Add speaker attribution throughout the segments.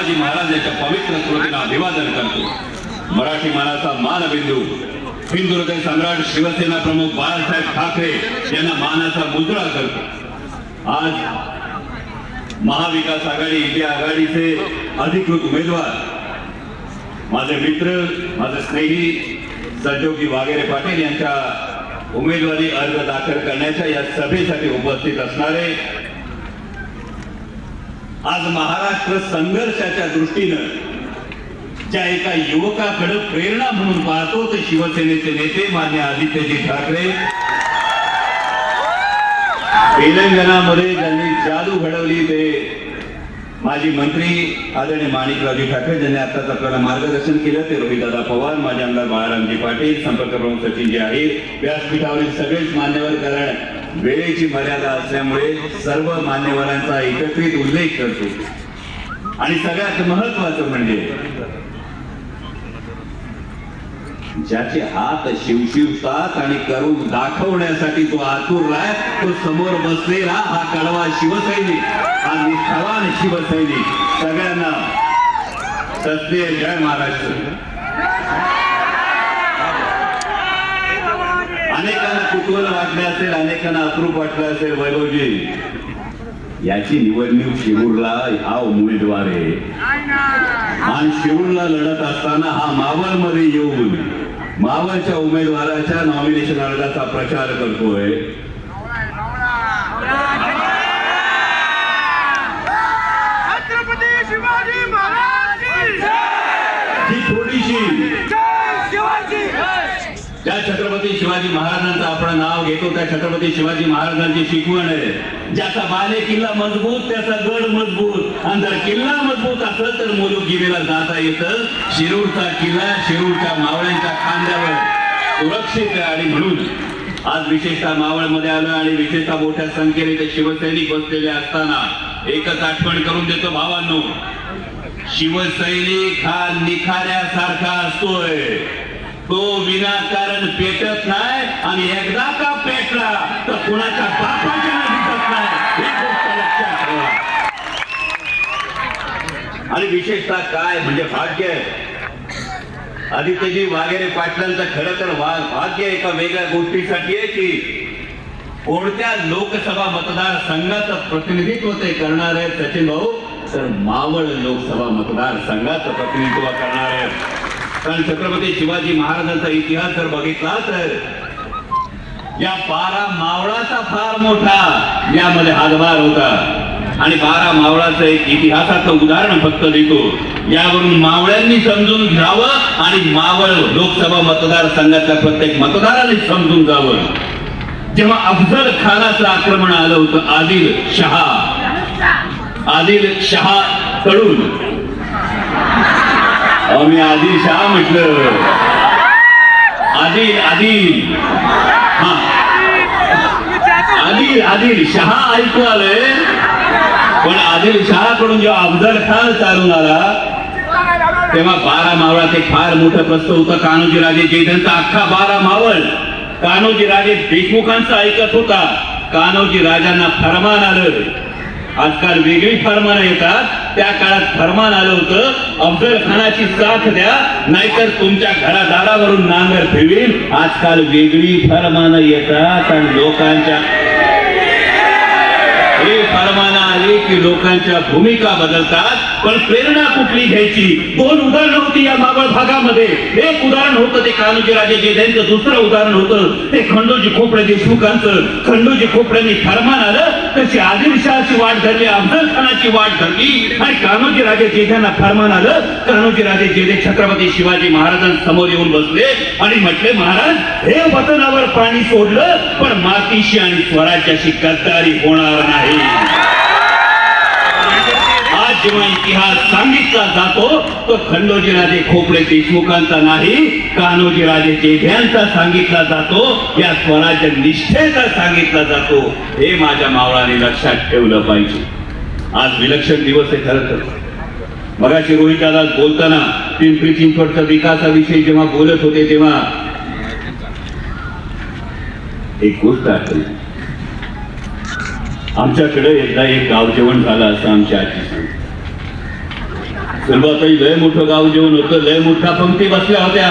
Speaker 1: शिवाजी महाराजांच्या पवित्र स्मृतीला अभिवादन करतो. मराठी मानाचा मानबिंदू. हिंदू हृदय सम्राट शिवसेना प्रमुख बाळासाहेब ठाकरे यांना मानाचा मुद्रा करतो. आज महाविकास आघाडी इंडिया आघाडीचे अधिकृत उमेदवार. माझे मित्र माझे स्नेही संजोगी वागेरे पाटील यांच्या उमेदवारी अर्ज दाखल करण्याच्या या सभेसाठी उपस्थित असणारे आज महाराष्ट्र संघर्षाच्या दृष्टीनं ज्या एका युवकाकडे प्रेरणा म्हणून पाहतो ते शिवसेनेचे नेते मान्य आदित्यजी ठाकरे. तेलंगणामध्ये ज्यांनी जादू घडवली ते माजी मंत्री आदरणीय माणिकरावजी ठाकरे ज्यांनी आताच आपल्याला मार्गदर्शन केलं ते रोहितदादा पवार माझे आमदार बाळारामजी पाटील संपर्क प्रमुख सचिनजी आहेत. व्यासपीठावरील सगळेच मान्यवर कारण वेळेची मर्यादा असल्यामुळे सर्व मान्यवरांचा एकत्रित उल्लेख करतो. आणि सगळ्यात महत्वाचं म्हणजे ज्याचे हात शिवशिवतात आणि करून दाखवण्यासाठी तो आतुरलाय तो समोर बसलेला हा कडवा शिवसैनिक हा निष्ठावान शिवसैनिक. सगळ्यांना सत्य जय महाराष्ट्र. कुतूहल वाटले असेल अनेकांना अप्रूप वाटलं असेल वैभवजी. याची निवडणूक शिरूरला हा उमेदवार आहे. आणि शिरूरला लढत असताना हा मावळमध्ये येऊन मावळच्या उमेदवाराच्या नॉमिनेशन अर्जाचा प्रचार करतोय
Speaker 2: छत्रपती शिवाजी महाराज की जय!
Speaker 1: ही थोडीशी
Speaker 2: जय शिवाजी
Speaker 1: ज्या छत्रपती शिवाजी महाराजांचं आपण नाव घेतो त्या छत्रपती शिवाजी महाराजांची शिकवण आहे. ज्याचा बाले किल्ला मजबूत त्याचा गड मजबूत. आणि जर किल्ला मजबूत असेल तर मुलुगिरीला जाता येतं. शिरूरचा किल्ला शिरूरच्या मावळ्यांच्या खांद्यावर सुरक्षित आहे. आणि म्हणून आज विशेषतः मावळमध्ये आलं आणि विशेषतः मोठ्या संख्येने ते शिवसैनिक बसलेले असताना एकच आठवण करून देतो भावांनो. शिवसैनिक हा निखाऱ्यासारखा असतोय. तो विनाकारण पेटत नाही आणि एकदा का पेटला तर कुणाच्या बापाच्या दिसत नाही. ही गोष्ट लक्षात ठेवा. आणि विशेषतः काय म्हणजे भाग्य आदित्यजी वागेरे पाटलांचा खरं तर भाग्य एका वेगळ्या गोष्टीसाठी आहे की कोणत्या लोकसभा मतदारसंघाचं प्रतिनिधित्व ते करणार आहे सचिन भाऊ? तर मावळ लोकसभा मतदारसंघाचं प्रतिनिधित्व करणार आहे कारण छत्रपती शिवाजी महाराजांचा इतिहास जर बघितला तर या बारा मावळाचा फार मोठा यामध्ये हातभार होता. आणि बारा मावळाचं एक इतिहासाचं उदाहरण फक्त देतो. यावरून मावळ्यांनी समजून घ्यावं आणि मावळ लोकसभा मतदारसंघातल्या प्रत्येक मतदारांनी समजून जावं. जेव्हा अफजल खानाचं आक्रमण आलं होतं आदिल शहा. आदिल शहा कडून अहो, मी आधी शाह म्हटलं. आदिल आदिल हा. आदिल आदिल शहा ऐकू आलंय पण आदिल शहाकडून जेव्हा अफजल खान चालून आला तेव्हा बारा मावळात एक फार मोठं प्रस्त होतं. कान्होजी राजे जयधनचा अख्खा बारा मावळ. कान्होजी राजे देशमुखांचा ऐकत होता. कान्होजी राजांना फरमान आलं. आजकाल वेगळी फरमानं येतात. त्या काळात फरमान आलं होतं अफजल खानाची साथ द्या नाहीतर तुमच्या घरादारावरून नांगर फिरवील आजकाल वेगळी फरमानं येतात आणि लोकांच्या हे फरमानं आली की लोकांच्या भूमिका बदलतात. पण प्रेरणा कुठली घ्यायची? दोन उदाहरणं होती या मावळ भागामध्ये. एक उदाहरण होतं ते कान्होजी राजे जेधेंचं दुसरं उदाहरण होतं ते खंडोजी खोपडे देशमुखांचं खंडोजी खोपड्यांनी फरमान आलं तशी आदिलशहाची वाट धरली अफजल खानाची वाट धरली आणि कान्होजी राजे जेध्यांना फरमान आलं. कान्होजी राजे जेधे छत्रपती शिवाजी महाराजांसमोर येऊन बसले आणि म्हटले महाराज हे वतनावर पाणी सोडलं पण मातीशी आणि स्वराज्याशी गद्दारी होणार नाही. जेव्हा इतिहास सांगितला जातो तो खंडोजी राजे खोपडे देशमुखांचा नाही कान्होजी राजे जेध्यांचा सांगितला जातो या स्वराज्य निष्ठेचा सांगितला जातो. हे माझ्या मावळाने लक्षात ठेवलं पाहिजे. आज विलक्षण दिवस आहे खरं तर. मगाशी रोहित दादा बोलताना पिंपरी चिंचवडच्या विकासाविषयी जेव्हा बोलत होते तेव्हा एक गोष्ट आठवली. आमच्याकडे एकदा एक गाव जेवण झालं असं आमच्या आजी सुरुवातही लय मोठं गाव जेवण होतं लय मोठ्या पंक्ती बसल्या होत्या.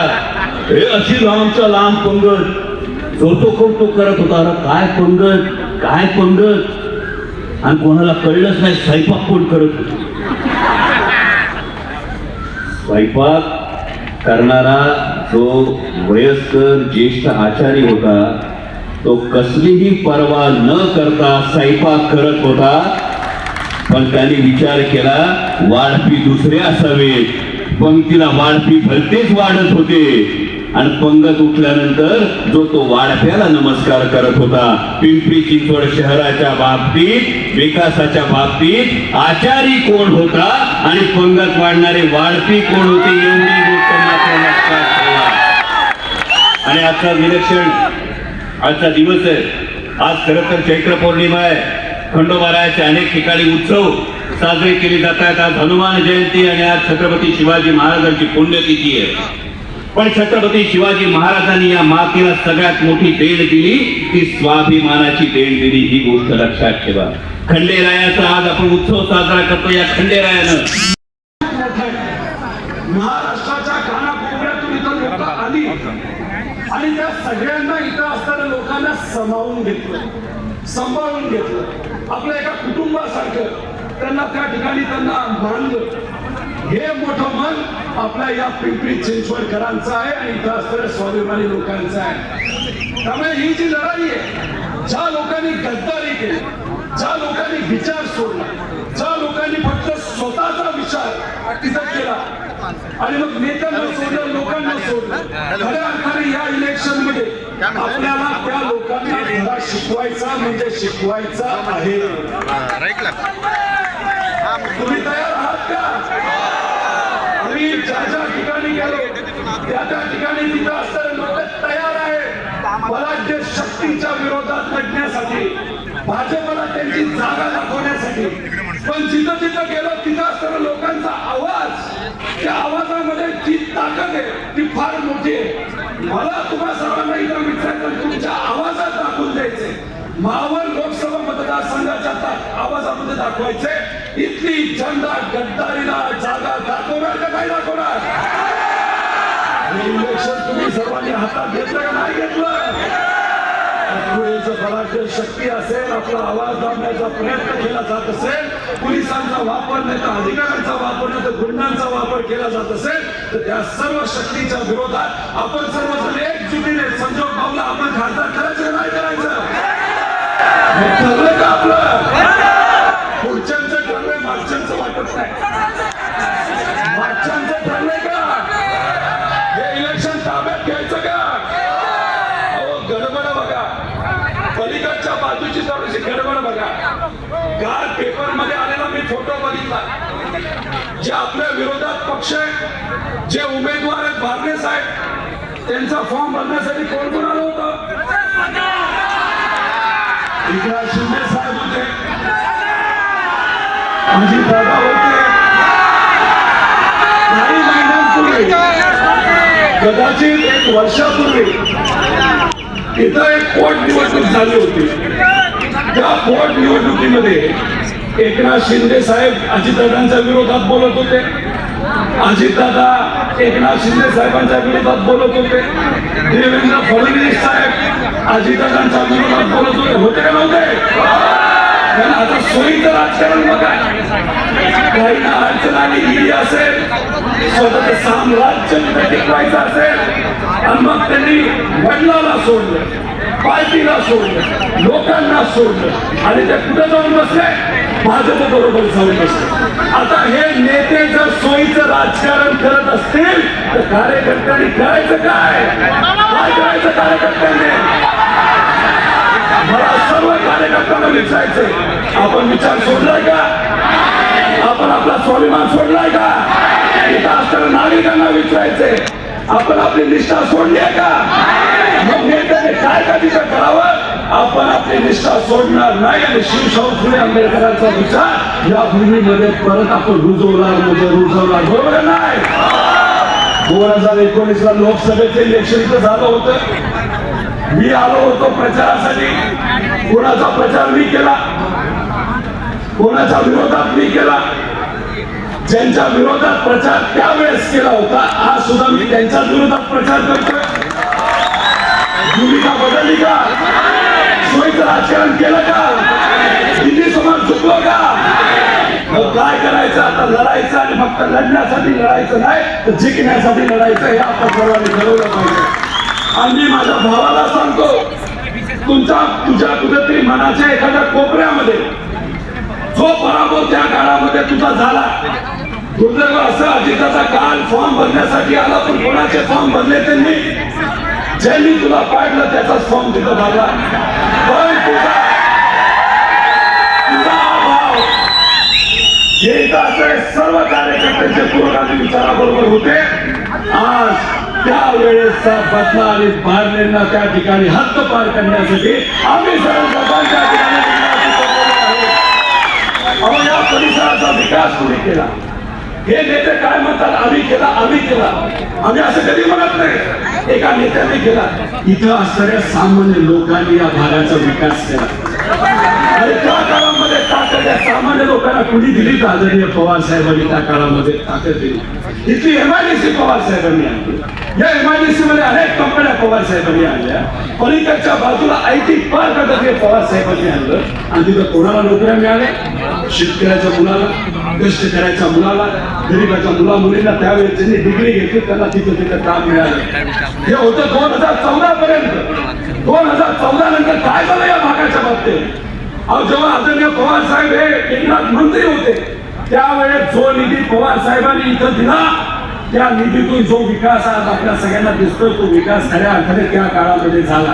Speaker 1: हे अशी लांबचा लांब पंगत जो तो करत होता. अरे काय पंगत काय पंगत आणि कोणाला कळलंच नाही स्वयंपाक कोण करत होत? स्वयंपाक करणारा जो वयस्कर ज्येष्ठ आचारी होता तो कसलीही पर्वा न करता स्वयंपाक करत होता. पण त्यांनी विचार केला वाढपी दुसरे असावेत पंक्तीला वाढपी भलतेच वाढत होते. आणि पंगत उठल्यानंतर जो तो वाढप्याला नमस्कार करत होता पिंपरी चिंचवड शहराच्या बाबतीत विकासाच्या बाबतीत आचारी कोण होता आणि पंगत वाढणारे वाढपी कोण होते एवढी गोष्ट मात्र लक्षात आणि आजचा विलक्षण आजचा दिवस आहे. आज खरं तर चैत्र पौर्णिमा आहे. खंडोबारायाचे अनेक ठिकाणी उत्सव साजरे केले जात आहेत आज हनुमान जयंती आणि आज छत्रपती शिवाजी महाराजांची पुण्यतिथी आहे. पण छत्रपती शिवाजी महाराजांनी या मातीला सगळ्यात मोठी देण दिली. ती स्वाभिमानाची देण दिली. ही गोष्ट लक्षात ठेवा. खंडेरायाचा आज आपण उत्सव साजरा करतो या खंडेरायानं.
Speaker 3: महाराष्ट्राच्या कानाकोपऱ्यातून इथं लोक आली. आणि त्या सगळ्यांना इथं असणाऱ्या लोकांना समावून घेतलं. सांभाळून घेतलं. आपल्या एका कुटुंबासारखं त्यांना त्या ठिकाणी त्यांना मानलं. हे मोठं मन आपल्या या पिंपरी चिंचवडकरांचं आहे आणि इथं असणाऱ्या स्वाभिमानी लोकांचं आहे. त्यामुळे ही जी लढाई आहे ज्या लोकांनी गद्दारी केली ज्या लोकांनी विचार सोडला आणि मग नेत्यांना सोडलं लोकांना सोडलं. खऱ्या अर्थाने या इलेक्शनमध्ये आपल्याला त्या लोकांना धडा शिकवायचा म्हणजे शिकवायचा आहे. तुम्ही तयार आहात का? आम्ही ज्या ज्या ठिकाणी गेलो त्या त्या ठिकाणी तिथं असणारे लोक तयार आहे बलाढ्य शक्तीच्या विरोधात लढण्यासाठी भाजपला त्यांची जागा दाखवण्यासाठी पण जिथं जिथं गेलो तिथं असणाऱ्या लोकांचा आवाज त्या आवाजामध्ये जी ताकद आहे ती फार मोठी आहे. मला तुम्हा सर्वांना इथं विचारायचं तुमच्या आवाजात दाखवून द्यायचे. मावळ लोकसभा मतदारसंघाच्या आवाजामध्ये दाखवायचे. इथली जनता गद्दारीला जागा दाखवणार का नाही दाखवणार? इलेक्शन तुम्ही सर्वांनी हातात घेतलं का नाही घेतलं? शक्ती असेल आपला आवाज दाबण्याचा प्रयत्न केला जात असेल पोलिसांचा वापर नाही तर अधिकाऱ्यांचा वापर नाही तर गुंडांचा वापर केला जात असेल तर त्या सर्व शक्तीच्या विरोधात आपण सर्वजण एकजुटीने संजोग पावला आपण खासदार करायचं नाही करायचं? हे ठरलं का आपलं? जे आपल्या विरोधात पक्ष आहेत जे उमेदवार आहेत भारणे साहेब त्यांचा फॉर्म भरण्यासाठी कोण कोण आलं होतं? एकनाथ शिंदे साहेब होते. अजित दादा होते. काही महिन्यांपूर्वी कदाचित एक वर्षापूर्वी इथं एक पोट निवडणूक झाली होती. त्या पोट निवडणुकीमध्ये एकनाथ शिंदे साहेब अजितदादांच्या विरोधात बोलत होते. अजितदादा एकनाथ शिंदे साहेबांच्या विरोधात बोलत होते. देवेंद्र फडणवीस साहेब अजितदादांच्या विरोधात बोलत होते. होते का नव्हते? पण आता सोयीचं राजकारण बघा. काही ना अडचण आली गेली असेल. स्वतःचं साम्राज्य टिकवायचं असेल. आणि मग त्यांनी वडिलाला सोडलं पार्टीला सोडलं लोकांना सोडलं. आणि ते कुठे जाऊन बसले? भाजप बरोबर जाऊन बसले. आता हे नेते जर सोयीचं राजकारण करत असतील तर कार्यकर्त्यांनी करायचं काय? काय करायचं कार्यकर्त्यांनी? मला सर्व कार्यकर्त्यांना विचारायचंय. आपण विचार सोडलाय का? आपण आपला स्वाभिमान सोडलाय का? इथं असताना नागरिकांना विचारायचंय. आपण आपली निष्ठा सोडली आहे का? मग नेत्याने काय का तिथं करावं? आपण आपली निष्ठा सोडणार नाही आणि शिवशाहू फुले आंबेडकरांचा विचार या भूमीमध्ये परत आपण रुजवणार म्हणजे रुजवणार. बरोबर नाही? दोन हजार एकोणीस ला लोकसभेचं इलेक्शन तर झालं होतं. मी आलो होतो प्रचारासाठी. कोणाचा प्रचार मी केला? कोणाच्या विरोधात मी केला? ज्यांच्या विरोधात प्रचार त्यावेळेस केला होता आज सुद्धा मी त्यांच्याच विरोधात प्रचार करतोय. भूमिका बदलली का? सोयीचं राजकारण केलं का? हिंदी समाज चुकलो का? मग काय करायचं? आता लढायचं आणि फक्त लढण्यासाठी लढायचं नाही तर जिंकण्यासाठी लढायचं हे आपण सर्वांनी ठरवलं पाहिजे. आणि माझ्या भावाला सांगतो तुमच्या तुझ्या कुठेतरी मनाच्या एखाद्या कोपऱ्यामध्ये जो पराभव त्या काळामध्ये तुझा झाला. दुर्दैव असं अजिताचा काल फॉर्म भरण्यासाठी आला पण कोणाचे फॉर्म भरले त्यांनी? ज्यांनी तुला पाडलं त्याचाच फॉर्म तिथं भरला. पण तुझा तुझा हा हे इथं असणारे सर्व कार्यकर्त्यांचे पुरोगामी विचाराबरोबर होते. आज त्या वेळेसचा बदला आणि बारलेंना त्या ठिकाणी हक्क पार करण्यासाठी आम्ही सर्व त्या ठिकाणी अहो या परिसराचा विकास कोणी केला? हे नेते काय म्हणतात? आम्ही केला आम्ही केला. आम्ही असं कधी म्हणत नाही. एका नेत्याने केला. इथं असणाऱ्या सामान्य लोकांनी या भागाचा विकास केला. आणि त्या काळामध्ये ताकद या सामान्य लोकांना कुणी दिली? का आदरणीय पवार साहेबांनी त्या काळामध्ये ताकद दिली. इथली एमआयडीसी पवार साहेबांनी आणली. या एमआयडीसी मध्ये अनेक कंपन्या पवार साहेबांनी आणल्या. पलीकडच्या बाजूला आय टी पार्क पवार साहेबांनी आणलं. आणि तिथं कोणाला नोकऱ्या मिळाल्या? शेतकऱ्याच्या मुलाला कष्ट करायचा मुलाला गरीबाच्या मुला मुलींना त्यावेळेस त्यांनी डिग्री घेतली त्यांना तिथं तिथं काम मिळालं. हे होतं दोन हजार चौदा पर्यंत दोन हजार चौदा नंतर काय झालं या भागाच्या बाबतीत? अहो जेव्हा आदरणीय पवार साहेब हे एकनाथ मंत्री होते त्यावेळेस जो निधी पवार साहेबांनी इथं दिला त्या निधीतून जो विकास आज आपल्या सगळ्यांना दिसतोय तो विकास खऱ्या अर्थाने त्या काळामध्ये झाला.